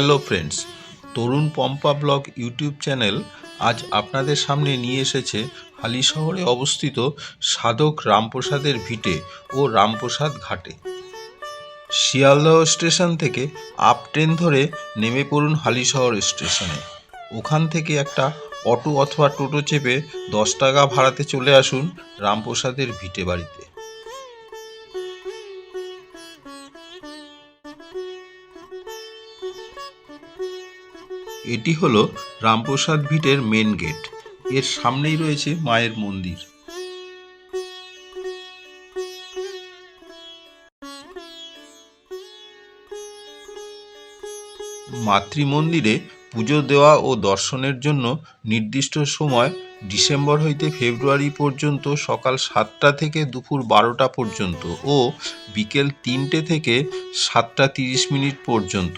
Hello friends, Tarun Pampa blog YouTube channel আজ আপনাদের সামনে নিয়ে এসেছে হালি শহরে অবস্থিত সাধক রামপ্রসাদের ভিটে ও রামপ্রসাদ ঘাটে। শিয়ালদহ স্টেশন থেকে আপ ট্রেন ধরে নেমে পড়ুন হালিশহর স্টেশনে। ওখান থেকে একটা অটো অথবা টোটো চেপে দশ টাকা ভাড়াতে চলে আসুন রামপ্রসাদের ভিটে বাড়িতে। এটি হলো রামপ্রসাদ ভিটের মেন গেটের সামনেই রয়েছে মায়ের মন্দির। মাতৃমন্দিরে পুজো দেওয়া ও দর্শনের জন্য নির্দিষ্ট সময় ডিসেম্বর হইতে ফেব্রুয়ারি পর্যন্ত সকাল সাতটা থেকে দুপুর বারোটা পর্যন্ত ও বিকেল তিনটে থেকে সাতটা তিরিশ মিনিট পর্যন্ত।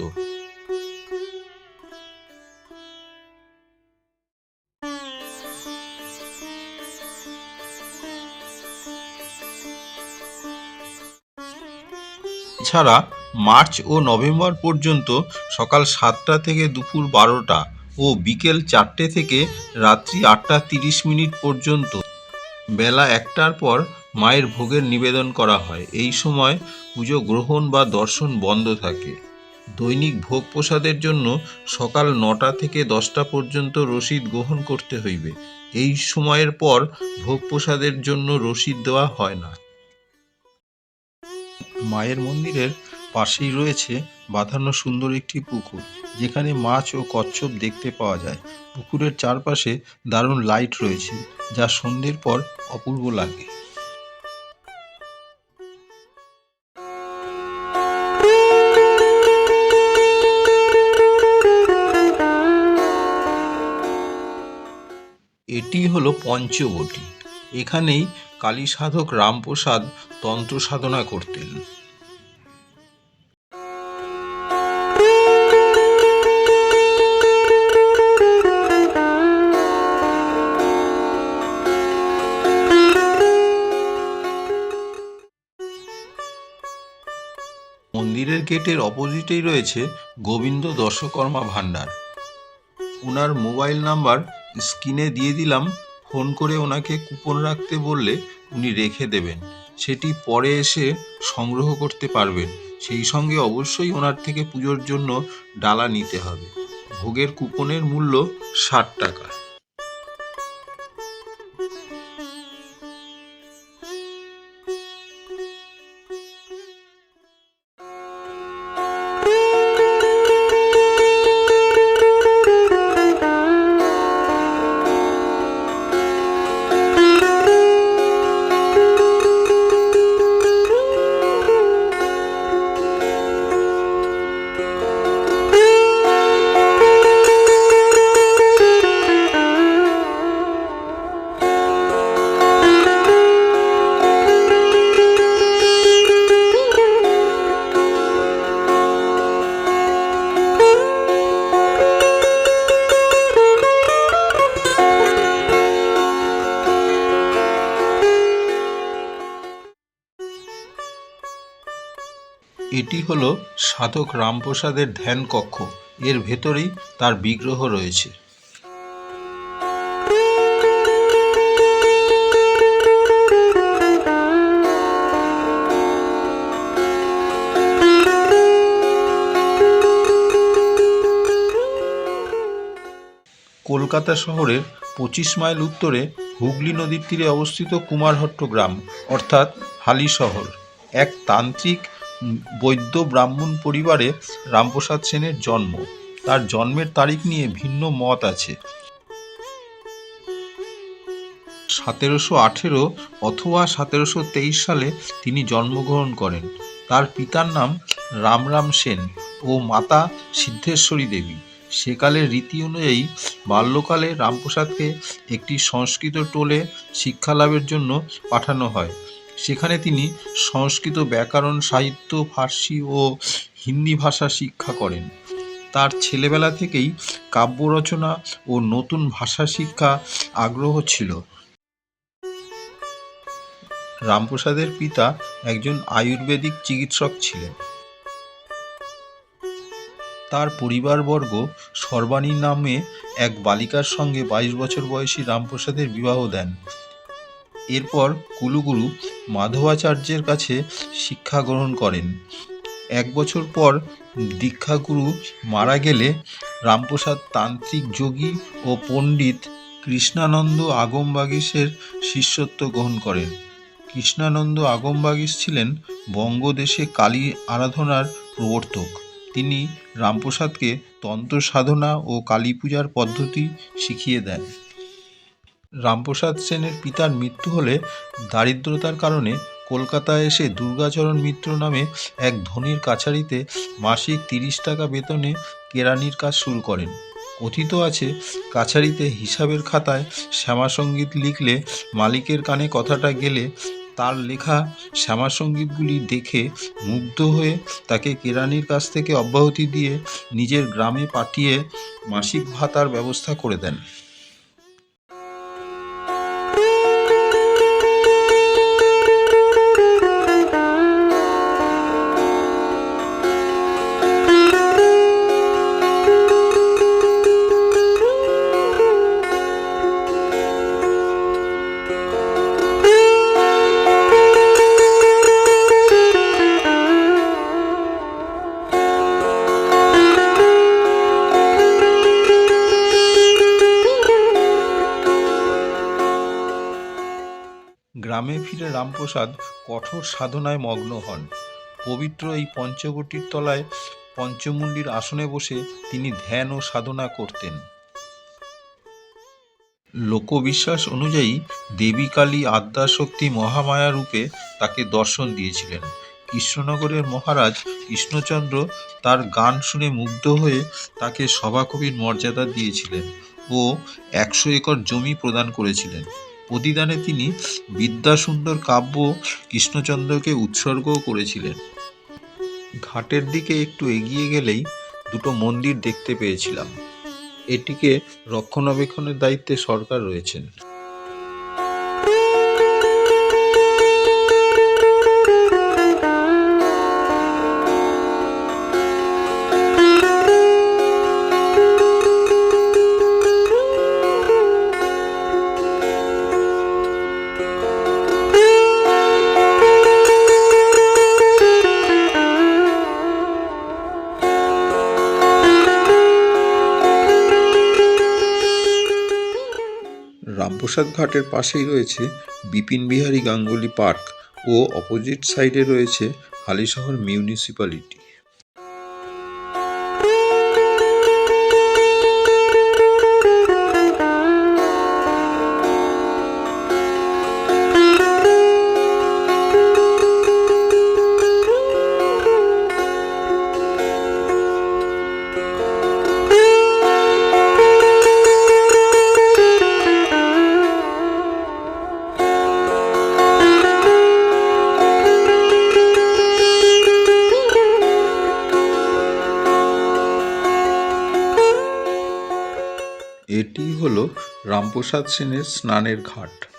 এছাড়া মার্চ ও নভেম্বর পর্যন্ত সকাল সাতটা থেকে দুপুর বারোটা ও বিকেল চারটে থেকে রাত্রি আটটা তিরিশ মিনিট পর্যন্ত। বেলা একটার পর মায়ের ভোগের নিবেদন করা হয়। এই সময় পুজো গ্রহণ বা দর্শন বন্ধ থাকে। দৈনিক ভোগ প্রসাদের জন্য সকাল নটা থেকে দশটা পর্যন্ত রসিদ গ্রহণ করতে হইবে। এই সময়ের পর ভোগ প্রসাদের জন্য রসিদ দেওয়া হয় না। মায়ের মন্দিরের পাশেই রয়েছে বাঁধানো সুন্দর একটি পুকুর। যেখানে মাছ ও কচ্ছপ দেখতে পাওয়া যায়। পুকুরের চারপাশে দারুণ লাইট রয়েছে, যা সন্ধ্যের পর অপূর্ব লাগে। এটি হলো পঞ্চবটী। এখানেই কালী সাধক রামপ্রসাদ তন্ত্র সাধনা করতেন। মন্দিরের গেটের অপোজিটেই রয়েছে গোবিন্দ দর্শকর্মা ভাণ্ডার। ওনার মোবাইল নাম্বার স্ক্রিনে দিয়ে দিলাম ফোন করে ওনাকে কুপন রাখতে বললে উনি রেখে দেবেন। সেটি পরে এসে সংগ্রহ করতে পারবেন। সেই সঙ্গে অবশ্যই ওনার থেকে পুজোর জন্য ডালা নিতে হবে। ভোগের কুপনের মূল্য ষাট টাকা। এটি হলো সাধক রামপ্রসাদের ধ্যান কক্ষ এর ভেতরেই তার বিগ্রহ রয়েছে। কলকাতা শহরের পঁচিশ মাইল উত্তরে হুগলি নদীর তীরে অবস্থিত কুমারহট্ট গ্রাম, অর্থাৎ হালি শহর, এক তান্ত্রিক বৈদ্য ব্রাহ্মণ পরিবারে রামপ্রসাদ সেনের জন্ম। তার জন্মের তারিখ নিয়ে ভিন্ন মত আছে। সতেরোশো আঠেরো অথবা সতেরোশো তেইশ সালে তিনি জন্মগ্রহণ করেন। তার পিতার নাম রামরাম সেন ও মাতা সিদ্ধেশ্বরী দেবী। সেকালের রীতি অনুযায়ী বাল্যকালে রামপ্রসাদকে একটি সংস্কৃত টোলে শিক্ষালাভের জন্য পাঠানো হয়। সেখানে তিনি সংস্কৃত ব্যাকরণ, সাহিত্য, ফার্সি ও হিন্দি ভাষা শিক্ষা করেন। তার ছেলেবেলা থেকেই কাব্য রচনা ও নতুন ভাষা শিক্ষা আগ্রহ ছিল। রামপ্রসাদের পিতা একজন আয়ুর্বেদিক চিকিৎসক ছিলেন। তার পরিবারবর্গ সর্বাণী নামে এক বালিকার সঙ্গে বাইশ বছর বয়সী রামপ্রসাদের বিবাহ দেন। এরপর কুলুগুরু মাধবাচার্যের কাছে শিক্ষা গ্রহণ করেন। এক বছর পর দীক্ষাগুরু মারা গেলে রামপ্রসাদ তান্ত্রিক যোগী ও পণ্ডিত কৃষ্ণানন্দ আগমবাগীশের শিষ্যত্ব গ্রহণ করেন। কৃষ্ণানন্দ আগমবাগীশ ছিলেন বঙ্গদেশে কালী আরাধনার প্রবর্তক। তিনি রামপ্রসাদকে তন্ত্র সাধনা ও কালী পূজার পদ্ধতি শিখিয়ে দেন। রামপ্রসাদ সেনের পিতার মৃত্যু হলে দারিদ্রতার কারণে কলকাতায় এসে দুর্গাচরণ মিত্র নামে এক ধনীর কাছারিতে মাসিক তিরিশ টাকা বেতনে কেরানির কাজ শুরু করেন। কথিত আছে, কাছারিতে হিসাবের খাতায় শ্যামাসঙ্গীত লিখলে মালিকের কানে কথাটা গেলে তার লেখা শ্যামাসঙ্গীতগুলি দেখে মুগ্ধ হয়ে তাকে কেরানির কাছ থেকে অব্যাহতি দিয়ে নিজের গ্রামে পাঠিয়ে মাসিক ভাতার ব্যবস্থা করে দেন। গ্রামে ফিরে রামপ্রসাদ কঠোর সাধনায় মগ্ন হন। পবিত্র এই পঞ্চবটির তলায় পঞ্চমুণ্ডির আসনে বসে তিনি ধ্যান ও সাধনা করতেন। লোকবিশ্বাস অনুযায়ী দেবী কালী আদ্যাশক্তি মহামায়া রূপে তাকে দর্শন দিয়েছিলেন। কৃষ্ণনগরের মহারাজ কৃষ্ণচন্দ্র তার গান শুনে মুগ্ধ হয়ে তাকে সভাকবির মর্যাদা দিয়েছিলেন ও একশো একর জমি প্রদান করেছিলেন। প্রতিদানে তিনি বিদ্যাসুন্দর কাব্য কৃষ্ণচন্দ্রকে উৎসর্গও করেছিলেন। ঘাটের দিকে একটু এগিয়ে গেলেই দুটো মন্দির দেখতে পেয়েছিলাম। এটিকে রক্ষণাবেক্ষণের দায়িত্বে সরকার রয়েছেন। রামপ্রসাদ ঘাটের পাশেই রয়েছে বিপিন বিহারী গাঙ্গুলি পার্ক ও অপোজিট সাইডে রয়েছে হালিশহর মিউনিসিপ্যালিটি। রামপ্রসাদ সেনের স্নানের ঘাট।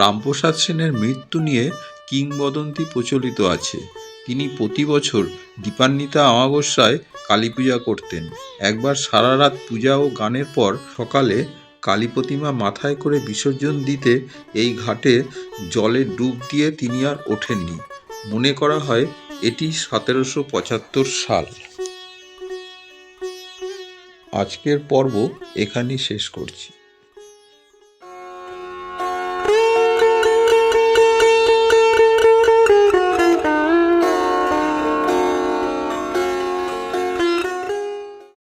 রামপ্রসাদ সেনের মৃত্যু নিয়ে কিংবদন্তি প্রচলিত আছে। তিনি প্রতি বছর দীপান্বিতা অমাবস্যায় কালী পূজা করতেন। একবার সারা রাত পূজা ও গানের পর সকালে কালী প্রতিমা মাথায় করে বিসর্জন দিতে এই ঘাটে জলে ডুব দিয়ে তিনি আর ওঠেননি। মনে করা হয় এটি সতেরোশো পঁচাত্তর সাল। আজকের পর্ব এখানেই শেষ করছি।